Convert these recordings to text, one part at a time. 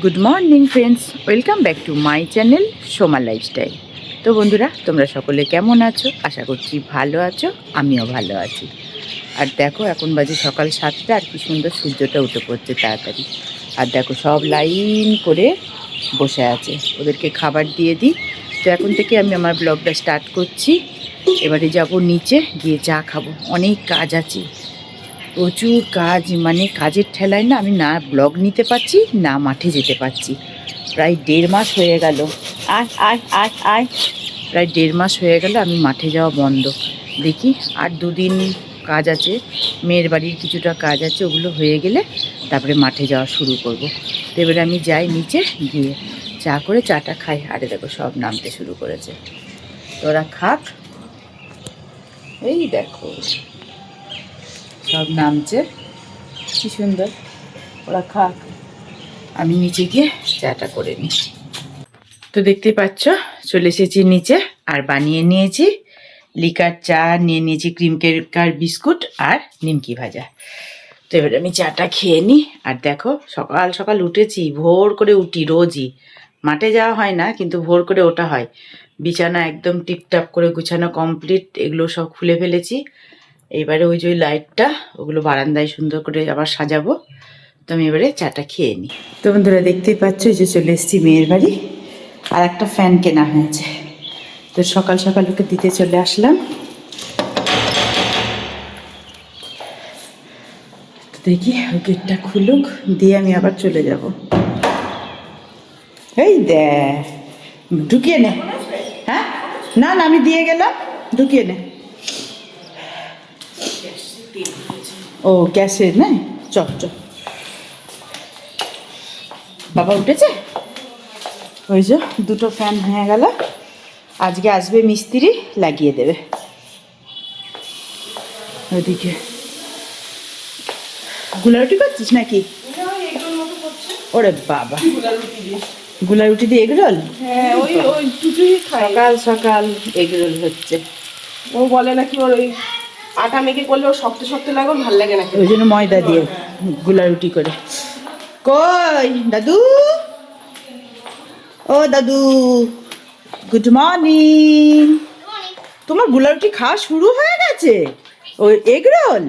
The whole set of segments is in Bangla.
Good morning friends welcome back to my channel Soma lifestyle তো বন্ধুরা, তোমরা সকলে কেমন আছো? আশা করছি ভালো আছো, আমিও ভালো আছি। আর দেখো, এখন বাজে সকাল সাতটা, আর কি সুন্দর সূর্যটা উঠে পড়ছে তাড়াতাড়ি। আর দেখো, সব লাইন করে বসে আছে। ওদেরকে খাবার দিয়ে দিই। তো এখন থেকে আমি আমার ব্লগটা স্টার্ট করছি। এবারে যাব নিচে গিয়ে চা খাব। অনেক কাজ আছে। প্রচুর কাজ মানে কাজের ঠেলায় না আমি না ব্লগ নিতে পারছি, না মাঠে যেতে পারছি। প্রায় দেড় মাস হয়ে গেল। আয় আয় আয় আয়। প্রায় দেড় মাস হয়ে গেল আমি মাঠে যাওয়া বন্ধ। দেখি আর দুদিন কাজ আছে, মেয়ের বাড়ির কিছুটা কাজ আছে, ওগুলো হয়ে গেলে তারপরে মাঠে যাওয়া শুরু করব। এবারে আমি যাই নিচে, গিয়ে চা করে চাটা খাই। আরে দেখো সব নামতে শুরু করেছে। তোরা খাক। এই দেখো। সব নামছে। কি সুন্দর। ওরা খাক। আমি নিচে গিয়ে চাটা করে নিই। তো দেখতে পাচ্ছ, চলে এসেছি নিচে। আর বানিয়ে নিয়েছি লিকার চা, নিয়ে নিয়েছি ক্রিম কেকার বিস্কুট আর নিমকি ভাজা। তো এবারে আমি চাটা খেয়ে নিই। আর দেখো, সকাল সকাল উঠেছি, ভোর করে উঠি রোজই। মাঠে যাওয়া হয় না, কিন্তু ভোর করে ওটা হয়। বিছানা একদম টিপটাপ করে গুছানো কমপ্লিট, এগুলো সব খুলে ফেলেছি। এইবারে ওই যে ওই লাইটটা, ওগুলো বারান্দায় সুন্দর করে আবার সাজাবো। তো আমি এবারে চাটা খেয়ে নিই। তো বন্ধুরা দেখতেই পাচ্ছ যে চলে এসেছি মেয়ের বাড়ি। আর একটা ফ্যান কেনা হয়েছে। তো সকাল সকাল ওকে দিতে চলে আসলাম। দেখি গেটটা খুলুক, দিয়ে আমি আবার চলে যাব। এই দে ঢুকিয়ে নে। হ্যাঁ? না না, আমি দিয়ে গেলাম, ঢুকিয়ে নে। ও গ্যাসে না? চল চল। বাবা উঠেছে? ওই যে দুটো ফ্যান হয়ে গেল। আজকে আসবে মিস্ত্রি লাগিয়ে দেবে। ওদিকে। গুলারুটি করছিস নাকি? ওরে বাবা। গুলা রুটি দিয়ে এগরোল হ্যাঁ সকাল সকাল এগরোল হচ্ছে। ও বলে নাকি ওর ওই আটা মেখে করলে ওর শক্ত শক্ত লাগে ভালো লাগে না ওই জন্য ময়দা দিয়ে গুলা রুটি করে। কই দাদু? ও দাদু গুড মর্নিং তোমারগুলা রুটি খাওয়া শুরু হয়ে গেছে? ওই এগ রোল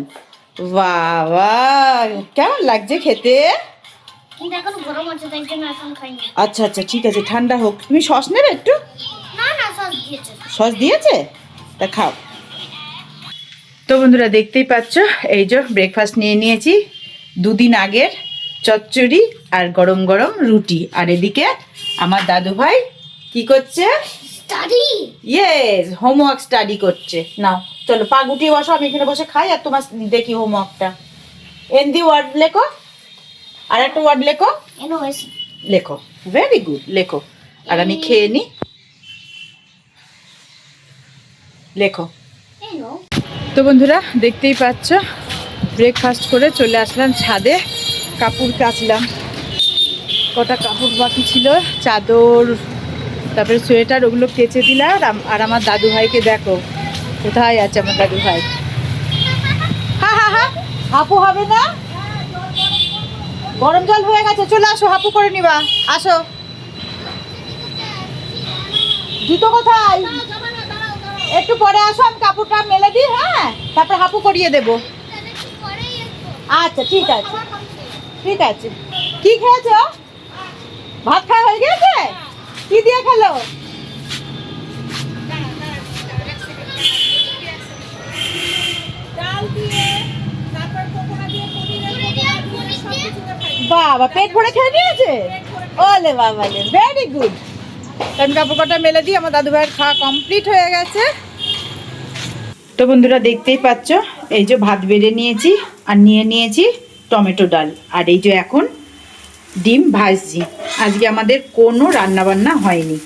বাবা কেমন লাগছে খেতে? আচ্ছা আচ্ছা ঠিক আছে ঠান্ডা হোক। তুমি সস নেবে একটু? না না সস দিয়েছে। সস দিয়েছে? তা খাও। তো বন্ধুরা দেখতেই পাচ্ছ এই যে ব্রেকফাস্ট নিয়ে নিয়েছি। দুদিন আগের চচ্চড়ি আর গরম গরম রুটি। আর এদিকে আমার দাদু ভাই কি করছে? স্টাডি ইয়েস হোমওয়ার্ক স্টাডি করছে। নাও চলো পা গুটিয়ে বসো আমি এখানে বসে খাই আর তোমার দেখি হোমওয়ার্কটা এনদি ওয়ার্ড লেখো আর একটা ওয়ার্ড লেখো। লেখো ভেরি গুড লেখো। আর আমি খেয়ে নিই লেখো। এনো তো বন্ধুরা, দেখতেই পাচ্ছ ব্রেকফাস্ট করে চলে আসলাম ছাদে, কাপড় কাচলাম। কটা কাপড় বাকি ছিল, চাদর, তারপরে সোয়েটার, ওগুলো কেচে দিলাম, আর আমার দাদু ভাইকে দেখো, কোথায় আছে আমার দাদু ভাই? হাপু হবে না? গরম জল হয়ে গেছে, চলে আসো, হাপু করে নিবা, আসো। জুতো কোথায়? একটু পরে আসো আমি কাপড়টা মেলে দিই হ্যাঁ? তারপর হাপু করিয়ে দেব। আচ্ছা ঠিক আছে। ঠিক আছে। কি খেয়েছো? ভাত খাওয়া হয়ে গেছে? কি দিয়ে খেলো? বাবা পেট ভরে খেয়ে নিয়েছে ওলে বাবা ভেরি গুড আমি কাপড় কটা মেলে দিই আমার দাদু ভাইয়ের খাওয়া কমপ্লিট হয়ে গেছে। তো বন্ধুরা দেখতেই পাচ্ছ, এই যে ভাত বেড়ে নিয়েছি আর নিয়ে নিয়েছি টমেটো ডাল। আর এই যে এখন ডিম ভাজছি। আজকে আমাদের কোনো রান্না বান্না হয়নি।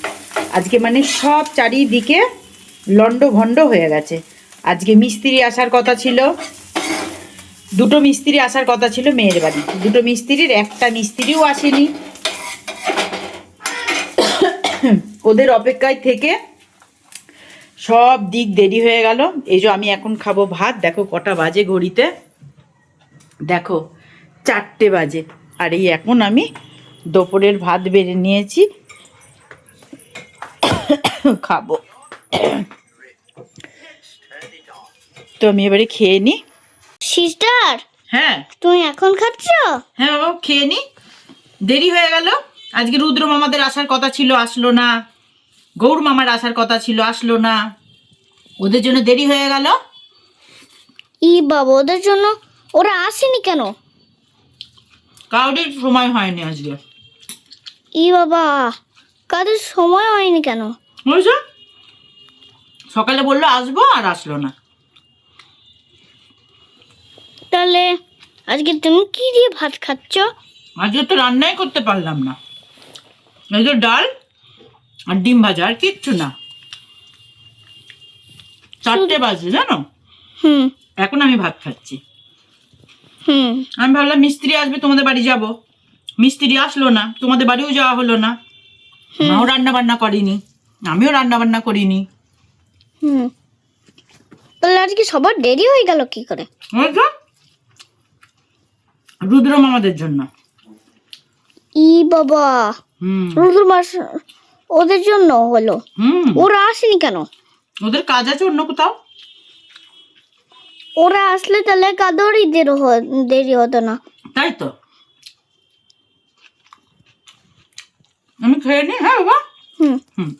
আজকে মানে সব চারিদিকে লন্ড ভন্ড হয়ে গেছে। আজকে মিস্ত্রি আসার কথা ছিল, দুটো মিস্ত্রি আসার কথা ছিল মেয়ের বাড়ি। দুটো মিস্ত্রির, একটা মিস্ত্রিও আসেনি। ওদের অপেক্ষায় থেকে সব দিক দেরি হয়ে গেল। এই যে আমি এখন খাব ভাত। দেখো কটা বাজে ঘড়িতে। দেখো চারটে বাজে। আর এই এখন আমি দুপুরের ভাত বেড়ে নিয়েছি। খাব। তো আমি এবারে খেয়ে নিই সিস্টার হ্যাঁ। তুমি এখন খাচ্ছ? হ্যাঁ বাবা খেয়ে নি। দেরি হয়ে গেল। আজকে রুদ্র মামাদের আসার কথা ছিল আসলো না। গৌর মামার আসার কথা ছিল আসলো না। ওদের জন্য দেরি হয়ে গেল? ই বাবা ওদের জন্য ওরা আসেনি কেন? কাউরির সময় হয়নি আজকে। ই বাবা কাদের সময় হয়নি কেন? বুঝছ সকালে বলল আসব আর আসলো না। তাহলে আজকে তুমি কি দিয়ে ভাত খাচ্ছ? আজকে তো রান্নাই করতে পারলাম না। এই যে ডাল আর ডিম ভাজা আর কিচ্ছু না। চারটে বাজে জানো? হুম। এখন আমি ভাত খাচ্ছি। হুম। আমি ভাবলাম মিস্ত্রি আসবে তোমাদের বাড়ি যাব। মিস্ত্রি আসলো না তোমাদের বাড়িও যাওয়া হলো না। মাও রান্না বান্না করিনি আমিও রান্না বান্না করিনি। হুম। তাহলে আজকে সবার দেরি হয়ে গেল কি করে? বুঝছ রুদ্র মামাদের জন্য। ই বাবা। হুম। রুদ্র মাস ওদের জন্য হলো। হুম। ওরা আসেনি কেন? ওদের কাজ আছে অন্য কোথাও? ওরা আসলে তাহলে কাদেরই দেরি দেরি হতো না। তাই তো। আমি খেয়ে নি হ্যাঁ বাবা? হুম। হুম।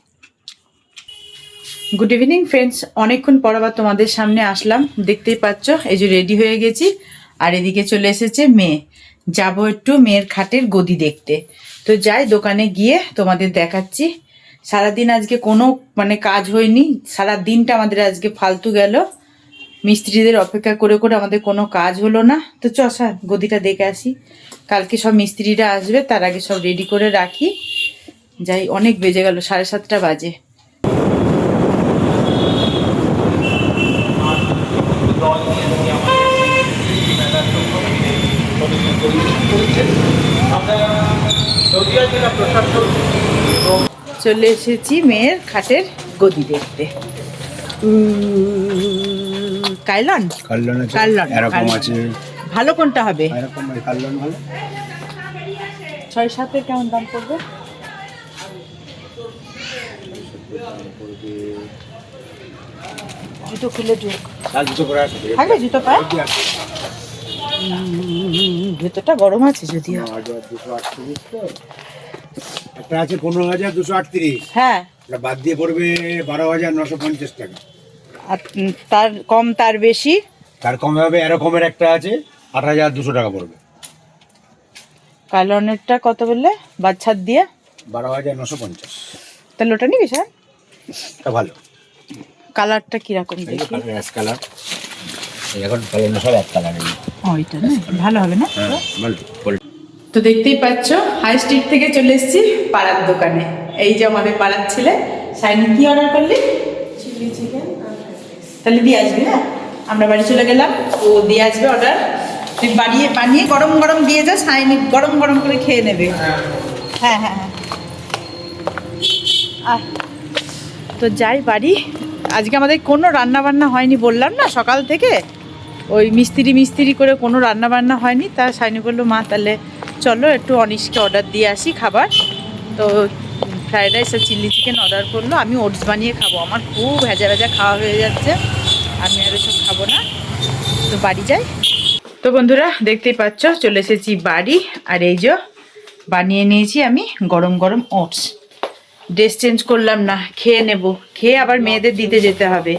গুড ইভিনিং ফ্রেন্ডস অনেকক্ষণ পর আবার তোমাদের সামনে আসলাম। দেখতেই পাচ্ছ এই যে রেডি হয়ে গেছি। আর এদিকে চলে এসেছে মেয়ে। যাব একটু মেয়ের খাটের গদি দেখতে। তো যাই, দোকানে গিয়ে তোমাদের দেখাচ্ছি। সারাদিন আজকে কোনো মানে কাজ হয়নি। সারা দিনটা আমাদের আজকে ফালতু গেল। মিস্ত্রিদের অপেক্ষা করে করে আমাদের কোনো কাজ হলো না। তো চ স্যার গদিটা দেখে আসি। কালকে সব মিস্ত্রিরা আসবে, তার আগে সব রেডি করে রাখি। যাই, অনেক বেজে গেল, সাড়ে সাতটা বাজে। চলে এসেছি মেয়ের খাটের গদি দেখতে। কাইলন কাল্লন আছে কাল্লন, এরকম আছে। ভালো কোনটা হবে? এরকম ওই কাল্লন ভালো। ছয় সাতের কেমন দাম পড়বে? জুতো খুলে ঢুক করে আছে থাকবে জুতো পায়? জুতোটা গরম আছে যদিও। একটা আছে পনেরো হাজার দুশো আটত্রিশ। হ্যাঁ। বাদ দিয়ে পড়বে বারো হাজার নশো পঞ্চাশ টাকা। আর তার কম তার বেশি? তার কমে হবে এরকমের একটা আছে আট হাজার দুশো টাকা পড়বে। কালনেরটা কত বললে? বাচ্চার দিয়ে? বারো হাজার নশো পঞ্চাশ। তাহলে ওটা নিবি স্যার? ভালো। কালারটা কীরকম দেখি। কালার। এখন কালার সব এক কালার ওইটা না? ভালো হবে না? হ্যাঁ তো দেখতেই পাচ্ছ হাই স্ট্রিট থেকে চলে এসেছি পাড়ার দোকানে। এই যে আমাদের পাড়ার ছেলে সাইনি কি অর্ডার করলি? চিলি চিকেন তাহলে দিয়ে আসবি হ্যাঁ? আমরা বাড়ি চলে গেলাম ও দিয়ে আসবে অর্ডার তুই বাড়িয়ে বানিয়ে গরম গরম দিয়ে যা সাইনি গরম গরম করে খেয়ে নেবে। হ্যাঁ হ্যাঁ হ্যাঁ। তো যাই বাড়ি আজকে আমাদের কোনো রান্না বান্না হয়নি বললাম না সকাল থেকে। ওই মিস্ত্রি মিস্ত্রি করে কোনো রান্না বান্না হয়নি, তা সাইনি বলল, মা, তাহলে চলো একটু অনিশকে অর্ডার দিয়ে আসি খাবার। তো ফ্রাইড রাইস আর চিলি চিকেন অর্ডার করল, আমি ওটস বানিয়ে খাব। আমার খুব ভেজা ভেজা খাওয়া হয়ে যাচ্ছে, আমি আর এসব খাব না। তো বাড়ি যাই। তো বন্ধুরা, দেখতেই পাচ্ছ, চলে এসেছি বাড়ি, আর এই যে বানিয়ে নিয়েছি আমি গরম গরম ওটস। ড্রেস চেঞ্জ করলাম না, খেয়ে নেব। খেয়ে আবার মেয়েদের দিতে যেতে হবে।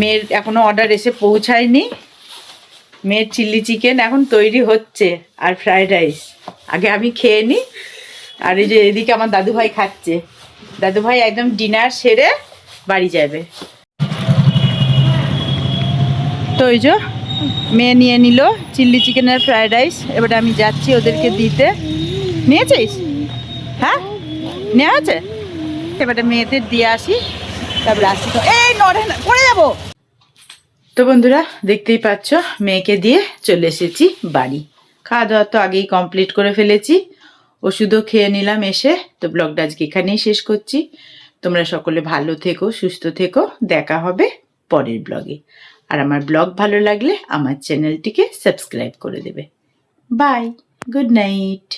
মেয়ের এখনও অর্ডার এসে পৌঁছায়নি। মেয়ের চিলি চিকেন এখন তৈরি হচ্ছে আর ফ্রায়েড রাইস আগে আমি খেয়ে নিই আর এই যে এদিকে আমার দাদু ভাই খাচ্ছে। দাদু ভাই একদম ডিনার সেরে বাড়ি যাবে। তো ওই যে মেয়ে নিয়ে নিল চিলি চিকেনের ফ্রায়েড রাইস এবারে আমি যাচ্ছি ওদেরকে দিতে। নিয়েছিস? হ্যাঁ? নেওয়া আছে? এবারে মেয়েদের দিয়ে আসি। এই পড়ে যাব। তো বন্ধুরা, দেখতেই পাচ্ছ, মেয়েকে দিয়ে চলে এসেছি বাড়ি। খাওয়া দাওয়া তো আগেই কমপ্লিট করে ফেলেছি। ওষুধও খেয়ে নিলাম এসে। তো ব্লগটা আজকে এখানেই শেষ করছি। তোমরা সকলে ভালো থেকো, সুস্থ থেকো। দেখা হবে পরের ব্লগে আর আমার ব্লগ ভালো লাগলে আমার চ্যানেলটিকে সাবস্ক্রাইব করে দেবে। Bye good night